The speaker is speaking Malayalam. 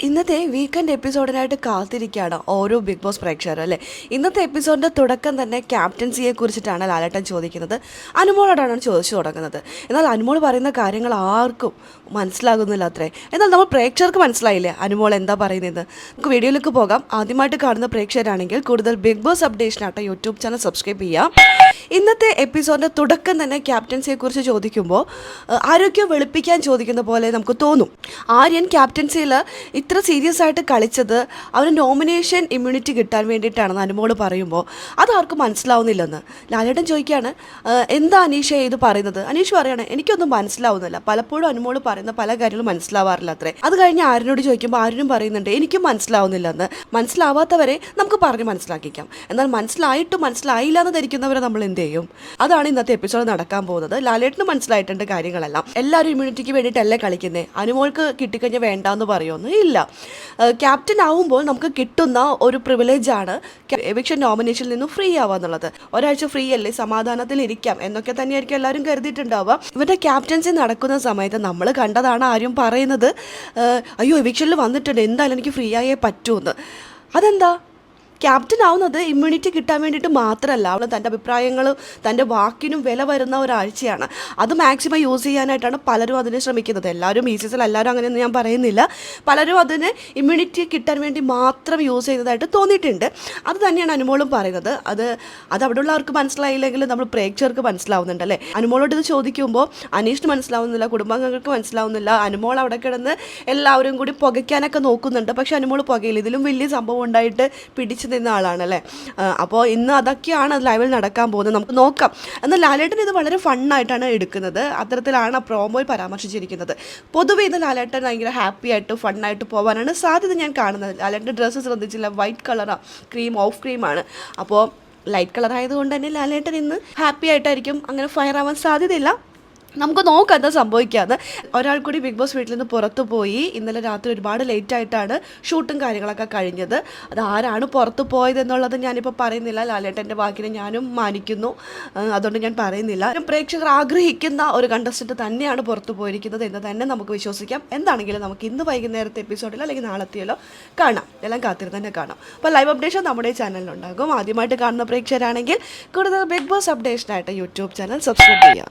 ഇന്നത്തെ വീക്കെൻഡ് എപ്പിസോഡിനായിട്ട് കാത്തിരിക്കുകയാണ് ഓരോ ബിഗ് ബോസ് പ്രേക്ഷകരും അല്ലേ? ഇന്നത്തെ എപ്പിസോഡിന്റെ തുടക്കം തന്നെ ക്യാപ്റ്റൻസിയെ കുറിച്ചിട്ടാണ് ലാലേട്ടൻ ചോദിക്കുന്നത്. അനുമോളോടാണ് ചോദിച്ചു തുടങ്ങുന്നത്. എന്നാൽ അനുമോൾ പറയുന്ന കാര്യങ്ങൾ ആർക്കും മനസ്സിലാകുന്നില്ല അത്രേ. എന്നാൽ നമ്മൾ പ്രേക്ഷകർക്ക് മനസ്സിലായില്ലേ? അനുമോൾ എന്താ പറയുന്നത്? നമുക്ക് വീഡിയോയിലേക്ക് പോകാം. ആദ്യമായിട്ട് കാണുന്ന പ്രേക്ഷകരാണെങ്കിൽ കൂടുതൽ ബിഗ് ബോസ് അപ്ഡേഷനായിട്ട് യൂട്യൂബ് ചാനൽ സബ്സ്ക്രൈബ് ചെയ്യാം. ഇന്നത്തെ എപ്പിസോഡിന്റെ തുടക്കം തന്നെ ക്യാപ്റ്റൻസിയെ കുറിച്ച് ചോദിക്കുമ്പോൾ ആരോഗ്യം വെളുപ്പിക്കാൻ ചോദിക്കുന്ന പോലെ നമുക്ക് തോന്നും. ആര്യൻ ക്യാപ്റ്റൻസിയിൽ ഇത്ര സീരിയസ് ആയിട്ട് കളിച്ചത് അവന് നോമിനേഷൻ ഇമ്മ്യൂണിറ്റി കിട്ടാൻ വേണ്ടിയിട്ടാണെന്ന് അനുമോൾ പറയുമ്പോൾ അതാർക്കും മനസ്സിലാവുന്നില്ലെന്ന്. ലാലേട്ടൻ ചോദിക്കുകയാണ് എന്താ അനീഷ ഇത് പറയുന്നത്? അനീഷ് പറയാണ് എനിക്കൊന്നും മനസ്സിലാവുന്നില്ല. പലപ്പോഴും അനുമോൾ പറയുന്ന പല കാര്യങ്ങളും മനസ്സിലാവാറില്ല അത്രേ. അത് കഴിഞ്ഞ് ആരനോട് ചോദിക്കുമ്പോൾ ആരും പറയുന്നുണ്ട് എനിക്കും മനസ്സിലാവുന്നില്ലെന്ന്. മനസ്സിലാവാത്തവരെ നമുക്ക് പറഞ്ഞ് മനസ്സിലാക്കിക്കാം. എന്നാൽ മനസ്സിലായിട്ട് മനസ്സിലായില്ല എന്ന് ധരിക്കുന്നവരെ നമ്മൾ എന്ത് ചെയ്യും? അതാണ് ഇന്നത്തെ എപ്പിസോഡ് നടക്കാൻ പോകുന്നത്. ലാലേട്ടന് മനസ്സിലായിട്ടുണ്ട് കാര്യങ്ങളെല്ലാം. എല്ലാവരും ഇമ്മ്യൂണിറ്റിക്ക് വേണ്ടിയിട്ടല്ലേ കളിക്കുന്നത് അനുമോൾക്ക് കിട്ടിക്കഴിഞ്ഞാൽ വേണ്ടാന്ന് പറയുമെന്ന് ഇല്ല. ക്യാപ്റ്റൻ ആവുമ്പോൾ നമുക്ക് കിട്ടുന്ന ഒരു പ്രിവിലേജാണ് എവിക്ഷൻ നോമിനേഷനിൽ നിന്നും ഫ്രീ ആവുക എന്നുള്ളത്. ഒരാഴ്ച ഫ്രീ അല്ലേ സമാധാനത്തിൽ ഇരിക്കാം എന്നൊക്കെ തന്നെയായിരിക്കും എല്ലാവരും കരുതിയിട്ടുണ്ടാവുക. ഇവരുടെ ക്യാപ്റ്റൻസി നടക്കുന്ന സമയത്ത് നമ്മൾ കണ്ടതാണ് ആരും പറയുന്നത് അയ്യോ എവിക്ഷനിൽ വന്നിട്ടുണ്ട് എന്തായാലും എനിക്ക് ഫ്രീ ആയേ പറ്റൂന്ന്. അതെന്താ? ക്യാപ്റ്റൻ ആവുന്നത് ഇമ്മ്യൂണിറ്റി കിട്ടാൻ വേണ്ടിയിട്ട് മാത്രമല്ല. അവൾ തന്റെ അഭിപ്രായങ്ങളും തന്റെ വാക്കിനും വില വരുന്ന ഒരാഴ്ചയാണ്. അത് മാക്സിമം യൂസ് ചെയ്യാനായിട്ടാണ് പലരും അതിനെ ശ്രമിക്കുന്നത്. എല്ലാവരും ഈ സീസൺ എല്ലാവരും അങ്ങനെയൊന്നും ഞാൻ പറയുന്നില്ല. പലരും അതിന് ഇമ്മ്യൂണിറ്റി കിട്ടാൻ വേണ്ടി മാത്രം യൂസ് ചെയ്തതായിട്ട് തോന്നിയിട്ടുണ്ട്. അത് തന്നെയാണ് അനുമോളും പറയുന്നത്. അത് അത് അവിടെ ഉള്ളവർക്ക് മനസ്സിലായില്ലെങ്കിലും നമ്മൾ പ്രേക്ഷകർക്ക് മനസ്സിലാവുന്നുണ്ട് അല്ലേ? അനുമോളോട് ഇത് ചോദിക്കുമ്പോൾ അനീഷിന് മനസ്സിലാവുന്നില്ല കുടുംബാംഗങ്ങൾക്ക് മനസ്സിലാവുന്നില്ല. അനുമോൾ അവിടെ കിടന്ന് എല്ലാവരും കൂടി പുകയ്ക്കാനൊക്കെ നോക്കുന്നുണ്ട്. പക്ഷെ അനുമോൾ പുകയില്ല. ഇതിലും വലിയ സംഭവം ഉണ്ടായിട്ട് പിടിച്ചു നിന്ന ആളാണ് അല്ലേ അപ്പോൾ ഇന്ന് അതൊക്കെയാണ് ലൈവിൽ നടക്കാൻ പോകുന്നത്. നമുക്ക് നോക്കാം. എന്നാൽ ലാലേട്ടൻ ഇത് വളരെ ഫണ്ണായിട്ടാണ് എടുക്കുന്നത്. അത്തരത്തിലാണ് പ്രോമോയിൽ പരാമർശിച്ചിരിക്കുന്നത്. പൊതുവേ ഇന്ന് ലാലേട്ടൻ ഭയങ്കര ഹാപ്പി ആയിട്ട് ഫണ്ണായിട്ട് പോകാനാണ് സാധ്യത ഞാൻ കാണുന്നത്. ലാലേട്ടന്റെ ഡ്രസ്സ് ശ്രദ്ധിച്ചില്ല. വൈറ്റ് കളറാണ് ക്രീം ഓഫ് ക്രീമാണ്. അപ്പോൾ ലൈറ്റ് കളർ ആയതുകൊണ്ട് തന്നെ ലാലേട്ടൻ ഇന്ന് ഹാപ്പി ആയിട്ടായിരിക്കും. അങ്ങനെ ഫയർ ആവാൻ സാധ്യതയില്ല. നമുക്ക് നോക്കാം എന്താ സംഭവിക്കാതെ ഒരാൾ കൂടി ബിഗ് ബോസ് വീട്ടിൽ നിന്ന് പുറത്തു പോയി. ഇന്നലെ രാത്രി ഒരുപാട് ലേറ്റ് ആയിട്ടാണ് ഷൂട്ടും കാര്യങ്ങളൊക്കെ കഴിഞ്ഞത്. അത് ആരാണ് പുറത്തു പോയത് എന്നുള്ളത് ഞാനിപ്പോൾ പറയുന്നില്ല. ലാലേട്ടന്റെ വാക്കിനെ ഞാനും മാനിക്കുന്നു. അതുകൊണ്ട് ഞാൻ പറയുന്നില്ല. പ്രേക്ഷകർ ആഗ്രഹിക്കുന്ന ഒരു കണ്ടസ്റ്റന്റ് തന്നെയാണ് പുറത്തു പോയിരിക്കുന്നത് എന്ന് തന്നെ നമുക്ക് വിശ്വസിക്കാം. എന്താണെങ്കിലും നമുക്ക് ഇന്ന് വൈകുന്നേരത്തെ എപ്പിസോഡിലോ അല്ലെങ്കിൽ നാളത്തെയോ കാണാം. എല്ലാം കാത്തിരുന്ന് തന്നെ കാണാം. അപ്പോൾ ലൈവ് അപ്ഡേഷൻ നമ്മുടെ ചാനലിലുണ്ടാകും ആദ്യമായിട്ട് കാണുന്ന പ്രേക്ഷകരാണെങ്കിൽ കൂടുതൽ ബിഗ് ബോസ് അപ്ഡേഷനായിട്ട് യൂട്യൂബ് ചാനൽ സബ്സ്ക്രൈബ് ചെയ്യുക.